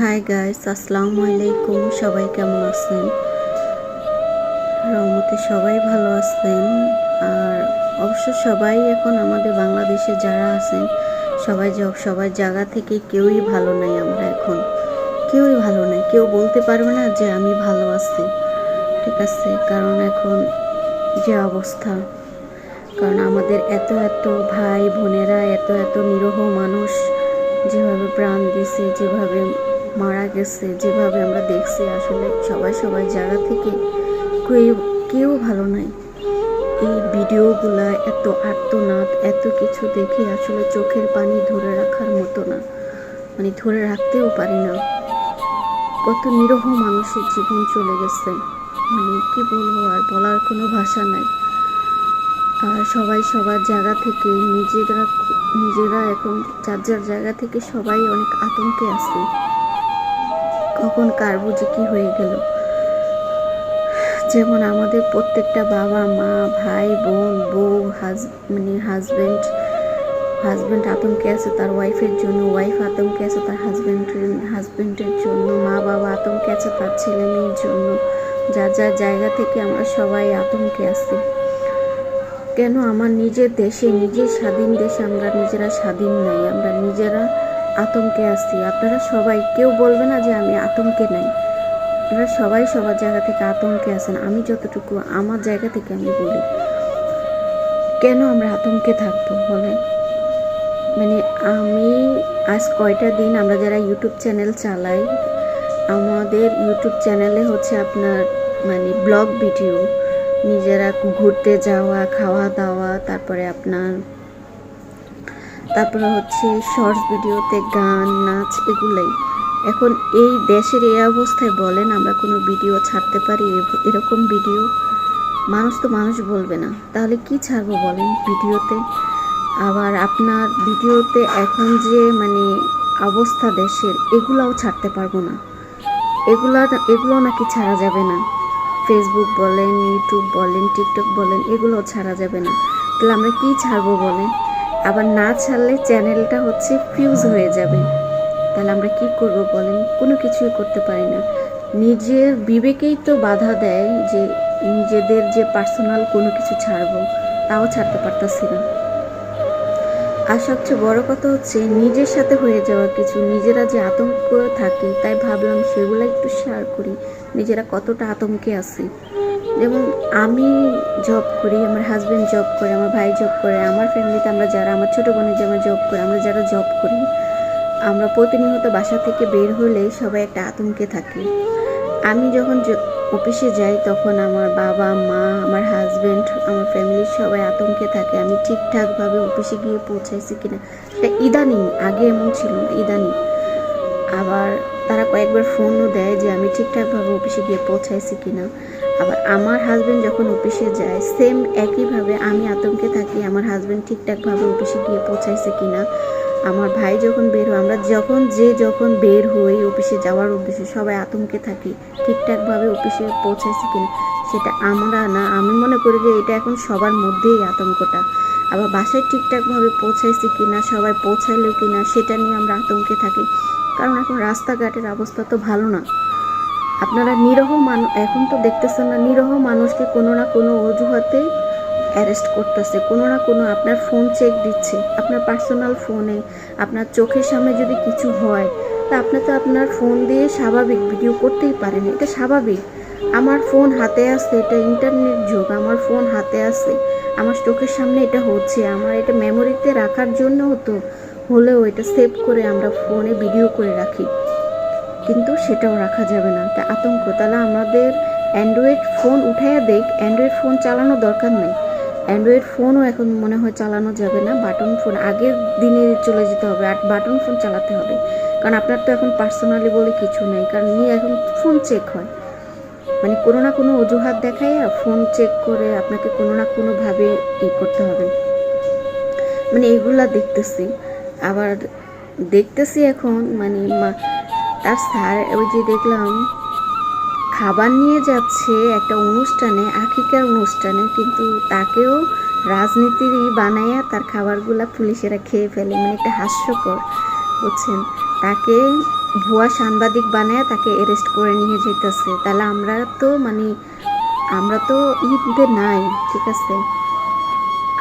Hi guys আসসালামু আলাইকুম সবাই কেমন আছেন? রহমতে সবাই ভালো আছেন। আর অবশ্য সবাই এখন আমাদের বাংলাদেশে যারা আছেন, সবাই সবার জায়গা থেকে কেউই ভালো নাই আমরা এখন। কেউই ভালো নাই, কেউ বলতে পারবে না যে আমি ভালো আছি। ঠিক আছে, কারণ এখন যে অবস্থা, কারণ আমাদের এত এত ভাই বোনেরা, এত এত নিরহ মানুষ যেভাবে প্রাণ দিছে যেভাবে মারা গেছে। যেভাবে আমরা দেখছি, আসলে সবাই সবাই জায়গা থেকে কেউ কেউ ভালো নাই। এই ভিডিওগুলা, এত আর্তনাদ, এত কিছু দেখে আসলে চোখের পানি ধরে রাখার মতো না। মানে ধরে রাখতেও পারি না। কত নিরহ মানুষের জীবন চলে গেছে। মানে কি বলব আর, বলার কোনো ভাষা নাই। আর সবাই সবার জায়গা থেকে, নিজেরা নিজেরা এখন যার যার জায়গা থেকে সবাই অনেক আতঙ্কে আছে। কখন কার বুঝে কি হয়ে গেল। যেমন আমাদের প্রত্যেকটা বাবা, মা, ভাই, বোন, বউ হাজ মানে হাজব্যান্ড হাজব্যান্ড আতঙ্কে আছে তার ওয়াইফের জন্য ওয়াইফ আতঙ্কে আছে তার হাজব্যান্ডের হাজব্যান্ডের জন্য, মা বাবা আতঙ্কে আছে তার ছেলে মেয়ের জন্য। যা যা জায়গা থেকে আমরা সবাই আতঙ্কে আছি। কেন আমার নিজের দেশে, নিজের স্বাধীন দেশে আমরা নিজেরা স্বাধীন নাই, আমরা নিজেরা আতঙ্কে আছি। আপনারা সবাই, কেউ বলবে না যে আমি আতঙ্কে নাই। আপনারা সবাই সবার জায়গা থেকে আতঙ্কে আছেন। আমি যতটুকু আমার জায়গা থেকে আমি বলি। কেন আমরা আতঙ্কে থাকব বলেন? মানে আমি আজ কয়টা দিন আমরা যারা ইউটিউব চ্যানেল চালাই, আমাদের ইউটিউব চ্যানেলে হচ্ছে আপনার মানে ব্লগ ভিডিও নিজেরা ঘুরতে যাওয়া, খাওয়া দাওয়া, তারপরে আপনার তারপরে হচ্ছে শর্টস ভিডিওতে গান, নাচ এগুলাই। এখন এই দেশের এই অবস্থায় বলেন, আমরা কোনো ভিডিও ছাড়তে পারি এরকম ভিডিও মানুষ তো মানুষ বলবে না। তাহলে কি ছাড়বো বলেন ভিডিওতে আবার আপনার ভিডিওতে এখন যে মানে অবস্থা দেশের, এগুলাও ছাড়তে পারব না। এগুলা, এগুলো নাকি ছাড়া যাবে না। ফেসবুক বলেন ইউটিউব বলেন টিকটক বলেন এগুলো ছাড়া যাবে না। তাহলে আমরা কি ছাড়বো বলেন? আবার না ছাড়লে চ্যানেলটা হচ্ছে ফিউজ হয়ে যাবে। তাহলে আমরা কি করব বলেন? কোনো কিছুই করতে পারি না। নিজের বিবেকেই তো বাধা দেয় যে নিজেদের যে পার্সোনাল কোনো কিছু ছাড়বো, তাও ছাড়তে পারতাছি না। আর সবচেয়ে বড় কথা হচ্ছে নিজের সাথে হয়ে যাওয়া কিছু, নিজেরা যে আতঙ্ক থাকে, তাই ভাবলাম সেগুলো একটু শেয়ার করি। নিজেরা কতটা আতঙ্কে আছি। যেমন আমি জব করি, আমার হাজব্যান্ড জব করে, আমার ভাই জব করে, আমার ফ্যামিলিতে আমরা যারা, আমার ছোটো বোনের যেমন জব করে, আমরা যারা জব করি, আমরা প্রতিনিয়ত বাসা থেকে বের হলে সবাই একটা আতঙ্কে থাকি। আমি যখন অফিসে যাই, তখন আমার বাবা, মা, আমার হাজব্যান্ড আমার ফ্যামিলির সবাই আতঙ্কে থাকে, আমি ঠিকঠাকভাবে অফিসে গিয়ে পৌঁছাইছি কিনা, সেটা ইদানিং, আগে এমন ছিল না, ইদানিং। আবার তারা কয়েকবার ফোনও দেয় যে আমি ঠিকঠাকভাবে অফিসে গিয়ে পৌঁছাইছি কিনা। আবার আমার হাজব্যান্ড যখন অফিসে যায় সেম একইভাবে আমি আতঙ্কে থাকি আমার হাজব্যান্ড ঠিকঠাকভাবে অফিসে গিয়ে পৌঁছাইছে কিনা। আমার ভাই যখন বের হয়, আমরা যখন যে যখন বের হই অফিসে যাওয়ার উদ্দেশ্যে, সবাই আতঙ্কে থাকি ঠিকঠাকভাবে অফিসে পৌঁছাইছে কিনা। সেটা আমরা না, আমি মনে করি যে এটা এখন সবার মধ্যেই আতঙ্কটা। আবার বাসায় ঠিকঠাকভাবে পৌঁছাইছি কিনা, সবাই পৌঁছাইলো কিনা, সেটা নিয়ে আমরা আতঙ্কে থাকি। কারণ এখন রাস্তাঘাটের অবস্থা তো ভালো না। আপনারা নিরহ মানুষ এখন তো দেখতেছেন না, নিরহ মানুষকে কোনো না কোনো অজুহাতে অ্যারেস্ট করতেছে, কোনো না কোনো আপনার ফোন চেক দিচ্ছে, আপনার পার্সোনাল ফোনে আপনার চোখের সামনে যদি কিছু হয়, তা আপনি তো আপনার ফোন দিয়ে স্বাভাবিক ভিডিও করতেই পারেন, এটা স্বাভাবিক। আমার ফোন হাতে আছে, এটা ইন্টারনেট যুগ, আমার ফোন হাতে আছে, আমার চোখের সামনে এটা হচ্ছে, আমার এটা মেমোরিতে রাখার জন্য হতো হলেও এটা সেভ করে আমরা ফোনে ভিডিও করে রাখি। কিন্তু সেটাও রাখা যাবে না। তা আতঙ্ক। তাহলে আমাদের অ্যান্ড্রয়েড ফোন উঠাইয়া দেখ। অ্যান্ড্রয়েড ফোন চালানো দরকার নেই। অ্যান্ড্রয়েড ফোনও এখন মনে হয় চালানো যাবে না। বাটন ফোন আগের দিনে চলে যেতে হবে। আর বাটন ফোন চালাতে হবে। কারণ আপনার তো এখন পার্সোনালি বলে কিছু নেই। কারণ নিয়ে এখন ফোন চেক হয়। মানে কোনো না কোনো অজুহাত দেখাইয়া ফোন চেক করে আপনাকে কোনো না কোনোভাবে ই করতে হবে। মানে এগুলা দেখতেছি। আবার দেখতেছি এখন মানে তার স্যার, ওই যে দেখলাম, খাবার নিয়ে যাচ্ছে একটা অনুষ্ঠানে, আখিকার অনুষ্ঠানে, কিন্তু তাকেও রাজনীতিরই বানাইয়া তার খাবারগুলা পুলিশেরা খেয়ে ফেলে মানে একটা হাস্যকর, বুঝছেন? তাকে ভুয়া সাংবাদিক বানায় তাকে অ্যারেস্ট করে নিয়ে যেতেছে তাহলে আমরা তো মানে আমরা তো ঈদে নাই, ঠিক আছে?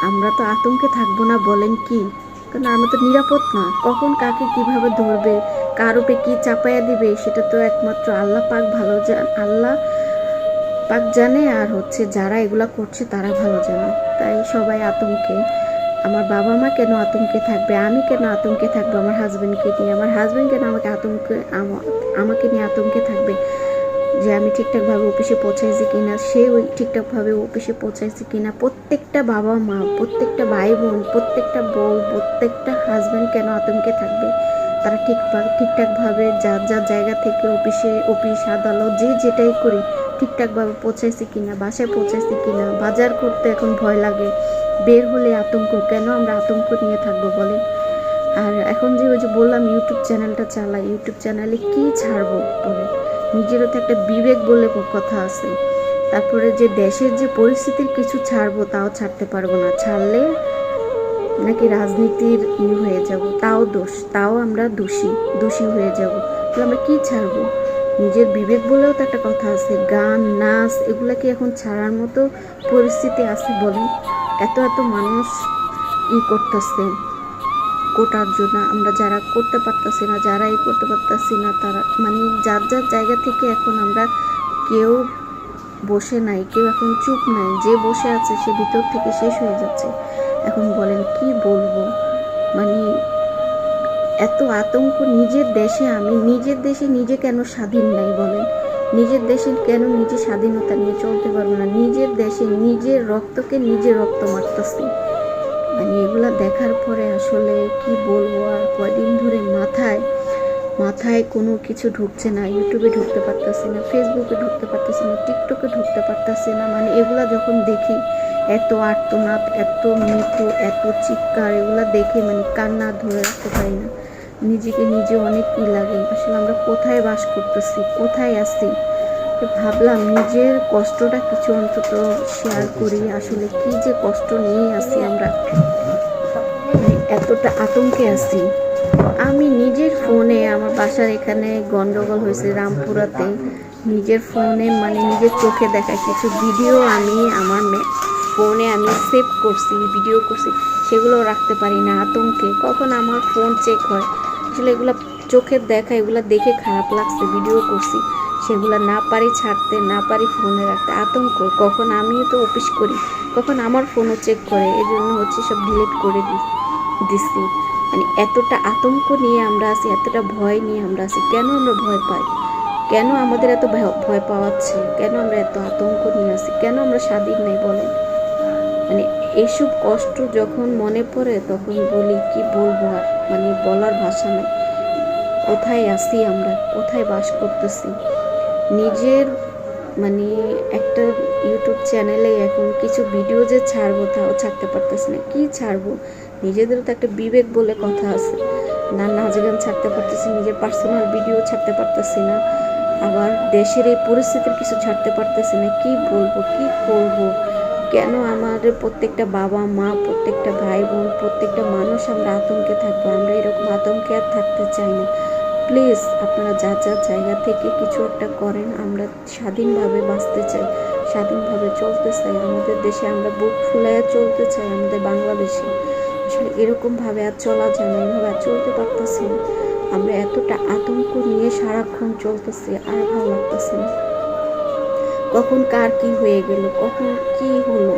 আমরা তো আতঙ্কে থাকব না, বলেন কি? কারণ আমরা তো নিরাপদ না। কখন কাকে কীভাবে ধরবে? কার উপরে কি চাপাইয়া দিবে, সেটা তো একমাত্র আল্লাহ পাক ভালো জান, আল্লাহ পাক জানে আর হচ্ছে যারা এগুলা করছে তারা ভালো জানে। তাই সবাই আতঙ্কে। আমার বাবা মা কেন আতঙ্কে থাকবে? আমি কেন আতঙ্কে থাকব? আমার হাজবেন্ডকে নিয়ে। আমার হাজবেন্ড কেন আমাকে আতঙ্কে, আমা- আমাকে নিয়ে আতঙ্কে থাকবে? যে আমি ঠিকঠাকভাবে অফিসে পৌঁছাইছি কিনা, সে ওই ঠিকঠাকভাবে অফিসে পৌঁছাইছে কিনা, প্রত্যেকটা বাবা মা, প্রত্যেকটা ভাই বোন, প্রত্যেকটা বউ, প্রত্যেকটা হাজব্যান্ড কেন আতঙ্কে থাকবে? তারা ঠিক ঠিকঠাকভাবে যার যার জায়গা থেকে অফিসে, অফিস, আদালত যে যেটাই করি, ঠিকঠাকভাবে পৌঁছাইছি কিনা, বাসায় পৌঁছাইছি কিনা, বাজার করতে এখন ভয় লাগে। বের হলে আতঙ্ক, কেন আমরা আতঙ্ক নিয়ে থাকব বলেন? আর এখন যে ওই যে বললাম, ইউটিউব চ্যানেলটা চালাই, ইউটিউব চ্যানেলে কি ছাড়বো বলে নিজেরও তো একটা বিবেক বলে কথা আছে। তারপরে যে দেশের যে পরিস্থিতির কিছু ছাড়বো, তাও ছাড়তে পারব না। ছাড়লে নাকি রাজনীতির ই হয়ে যাব, তাও দোষ, তাও আমরা দোষী দোষী হয়ে যাব। তাহলে আমরা কী ছাড়বো? নিজের বিবেক বলেও তো একটা কথা আছে, গান, নাচ, এগুলা কি এখন ছাড়ার মতো পরিস্থিতি আছে বলেন? এত এত মানুষ ই করতেছে, কোটার জন্য। আমরা যারা করতে পারতাছি না, যারা এই করতে পারতাছি না, তারা মানে যার যার জায়গা থেকে এখন আমরা কেউ বসে নাই, কেউ এখন চুপ নাই। যে বসে আছে, সে ভিতর থেকে শেষ হয়ে যাচ্ছে। এখন বলেন, কি বলব? মানে এত আতঙ্ক নিজের দেশে আমি, নিজের দেশে নিজে কেন স্বাধীন নাই বলেন? নিজের দেশে কেন নিজে স্বাধীনতা নিয়ে চলতে পারব না? নিজের দেশে নিজের রক্তকে নিজে রক্ত মারতেছি। মানে এগুলো দেখার পরে আসলে কি বলব আর কয়দিন ধরে মাথায় মাথায় কোনো কিছু ঢুকছে না ইউটিউবে ঢুকতে পারতেছি না ফেসবুকে ঢুকতে পারতেছি না টিকটকে ঢুকতে পারতেছি না। মানে এগুলা যখন দেখি, এত আর্তনাদ, এত মৃত্যু এত চিৎকার, এগুলা দেখে মানে কান্না ধরে রাখতে পারি না। নিজেকে নিজে অনেক ই লাগে। আসলে আমরা কোথায় বাস করতেছি, কোথায় আছি? ভাবলাম নিজের কষ্টটা কিছু অন্তত শেয়ার করি। আসলে কি যে কষ্ট নিয়ে আছি আমরা? এতটা আতঙ্কে আছি। আমি নিজের ফোনে আমার বাসার এখানে গন্ডগোল হয়েছে রামপুরাতে। নিজের ফোনে মানে নিজের চোখে দেখা কিছু ভিডিও আমি আমার ফোনে আমি সেভ করছি, ভিডিও করছি সেগুলো রাখতে পারি না, আতঙ্কে। কখন আমার ফোন চেক হয়? আসলে এগুলো চোখের দেখা, এগুলো দেখে খারাপ লাগছে, ভিডিও করছি। সেগুলো না পারি ছাড়তে, না পারি ফোনে রাখতে, আতঙ্ক। কখন আমিও তো অফিস করি, কখন আমার ফোনও চেক করে এই জন্য হচ্ছে সব ডিলিট করে দিই। দিচ্ছি মানে এতটা আতঙ্ক নিয়ে আমরা আছি, এতটা ভয় নিয়ে আমরা আছি, কেন আমরা ভয় পাই? কেন আমাদের এত ভয়- পাওয়াচ্ছে? কেন আমরা এত আতঙ্ক নিয়ে আছি? কেন আমরা স্বাধীন নেই বলেন? মানে এইসব কষ্ট যখন মনে পড়ে, তখন বলি, কি বলব আর? মানে বলার ভাষা নেই। কোথায় আছি আমরা? কোথায় বাস করতেছি? নিজের মানে একটা ইউটিউব চ্যানেলে এখন কিছু ভিডিও যে ছাড়বো, তাও ছাড়তে পারতেছি না। কি ছাড়বো? নিজেদেরও তো একটা বিবেক বলে কথা আছে। না নাচ গান ছাড়তে পারতেছি, নিজের পার্সোনাল ভিডিও ছাড়তে পারতেছি না। আবার দেশের এই পরিস্থিতির কিছু ছাড়তে পারতেছি না। কি বলব, কি করব? কেন আমাদের প্রত্যেকটা বাবা মা, প্রত্যেকটা ভাই বোন প্রত্যেকটা মানুষ আমরা আতঙ্কে থাকব? আমরা এরকম আতঙ্কে আর থাকতে চাই না। প্লিজ, আপনারা যা যা জায়গা থেকে কিছু একটা করেন, আমরা স্বাধীনভাবে বাঁচতে চাই, স্বাধীনভাবে চলতে চাই। আমাদের দেশে আমরা বুক ফুলাইয়া চলতে চাই, আমাদের বাংলাদেশে। আসলে এরকমভাবে আর চলা যায় না, এভাবে আর চলতে পারতেছি না। আমরা এতটা আতঙ্ক নিয়ে সারাক্ষণ চলতেছি, আর ভালো লাগতেছে না। কখন কার কি হয়ে গেল, কখন কি হলো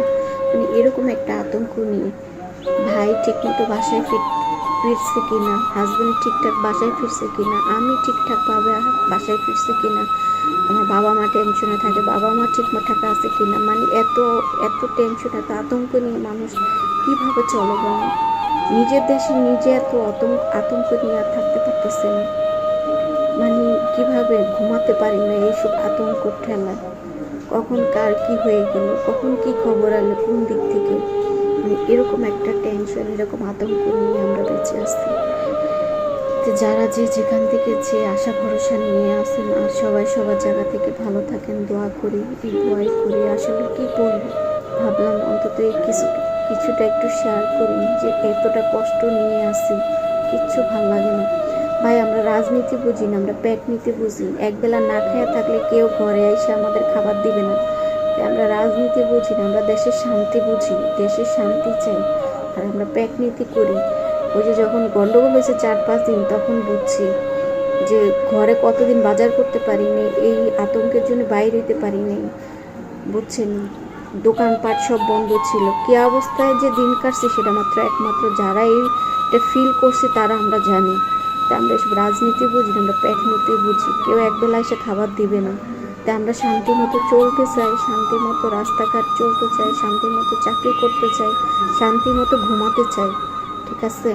মানে এরকম একটা আতঙ্ক নিয়ে। ভাই ঠিকমতো বাসায় ফির ফিরছে কিনা হাজব্যান্ড ঠিকঠাক বাসায় ফিরছে কিনা, আমি ঠিকঠাকভাবে বাসায় ফিরছে কিনা, আমার বাবা মা টেনশনে থাকে, বাবা মা ঠিকঠাক আছে কিনা মানে এত এত টেনশন এত আতঙ্ক নিয়ে মানুষ কীভাবে চলে বলেন নিজের দেশে নিজে এত আতঙ্ক আতঙ্ক নিয়ে আর থাকতে পারতেছে না। মানে কীভাবে ঘুমাতে পারি না এইসব আতঙ্ক ঠেলা। কখন কার কি হয়ে গেল, কখন কি খবর আলো কোন দিক থেকে? মানে এরকম একটা টেনশন এরকম আতঙ্ক নিয়ে আমরা বেঁচে আসছি তো যারা যে যেখান থেকে যে আশা ভরসা নিয়ে আসেন আর সবাই সবার জায়গা থেকে ভালো থাকেন, দোয়া করি, এই দোয়াই করি। আসলে কি বলব? ভাবলাম অন্তত কিছু কিছুটা একটু শেয়ার করি, যে এতটা কষ্ট নিয়ে আসি, কিচ্ছু ভালো লাগে না। ভাই, আমরা রাজনীতি বুঝি না, আমরা পেট নীতি বুঝি। একবেলা না খেয়ে থাকলে কেউ ঘরে এসে আমাদের খাবার দিবে না। আমরা রাজনীতি বুঝি না, আমরা দেশের শান্তি বুঝি, দেশের শান্তি চাই। আর আমরা পেট নীতি করি। ওই যে যখন গন্ডগোল হয়েছে চার পাঁচ দিন, তখন বুঝছি যে ঘরে কতদিন বাজার করতে পারিনি, এই আতঙ্কের জন্য বাইরে যেতে পারিনি, বুঝছেন? দোকানপাট সব বন্ধ ছিল। কি অবস্থায় যে দিন কাটছে সেটা মাত্র একমাত্র যারা এইটা ফিল করছে তারা আমরা জানি। তা আমরা এসব রাজনীতি বুঝি আমরা পেট নীতি বুঝি। কেউ একবেলা এসে খাবার দিবে না। তাই আমরা শান্তি মতো চলতে চাই শান্তি মতো রাস্তাঘাট চলতে চাই শান্তি মতো চাকরি করতে চাই শান্তি মতো ঘুমাতে চাই। ঠিক আছে?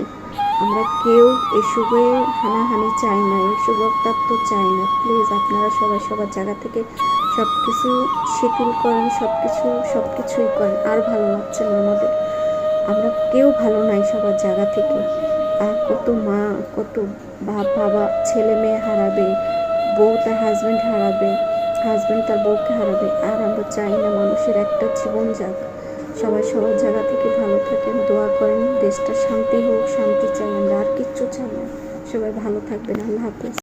আমরা কেউ এসবে হানাহানি চাই না এসব রক্তাক্ত চাই না। প্লিজ আপনারা সবাই সবার জায়গা থেকে সব কিছু শিথিল করেন সব কিছু সব কিছুই করেন। আর ভালো লাগছে না আমাদের। আমরা কেউ ভালো নাই সবার জায়গা থেকে। আর কত মা, কত বাপ, বাবা, ছেলে মেয়ে হারাবে, বউ তার হাজব্যান্ড হারাবে হাজব্যান্ড তার বউকে হারাবে। আর আমরা চাই না মানুষের একটা জীবন যাক। সবাই সবার জায়গা থেকে ভালো থাকেন, দোয়া করেন, দেশটা শান্তি হোক, শান্তি চাই আমরা, আর কিচ্ছু চাই না। সবাই ভালো থাকবেন। আল্লাহ হাফেজ।